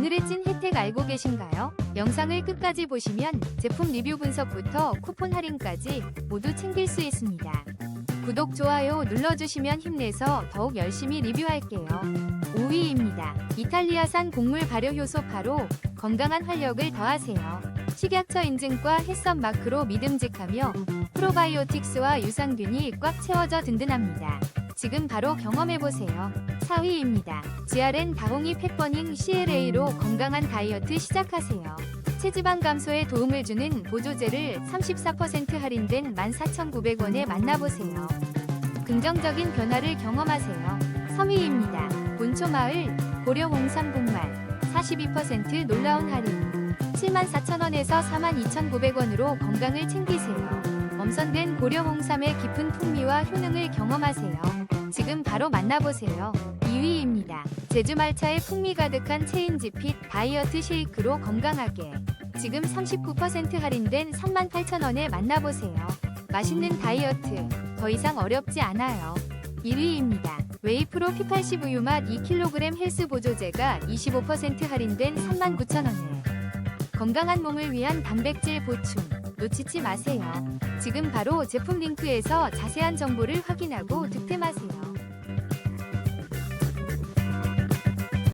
오늘의 찐 혜택 알고 계신가요? 영상을 끝까지 보시면 제품 리뷰 분석부터 쿠폰 할인까지 모두 챙길 수 있습니다. 구독, 좋아요 눌러주시면 힘내서 더욱 열심히 리뷰할게요. 5위입니다. 이탈리아산 곡물 발효 효소 파로 건강한 활력을 더하세요. 식약처 인증과 햇선 마크로 믿음직하며 프로바이오틱스와 유산균이 꽉 채워져 든든합니다. 지금 바로 경험해보세요. 4위입니다. GRN 다홍이 펫버닝 CLA로 건강한 다이어트 시작하세요. 체지방 감소에 도움을 주는 보조제를 34% 할인된 14,900원에 만나보세요. 긍정적인 변화를 경험하세요. 3위입니다. 본초마을 고려 홍삼 분말 42% 놀라운 할인 74,000원에서 42,900원으로 건강을 챙기세요. 엄선된 고려 홍삼의 깊은 풍미와 효능을 경험하세요. 지금 바로 만나보세요. 2위입니다. 제주 말차의 풍미 가득한 체인지 핏 다이어트 쉐이크로 건강하게 지금 39% 할인된 38,000원에 만나보세요. 맛있는 다이어트 더 이상 어렵지 않아요. 1위입니다. 웨이프로 P80 우유 맛 2kg 헬스 보조제가 25% 할인된 39,000원에 건강한 몸을 위한 단백질 보충 놓치지 마세요. 지금 바로 제품 링크에서 자세한 정보를 확인하고 득템하세요.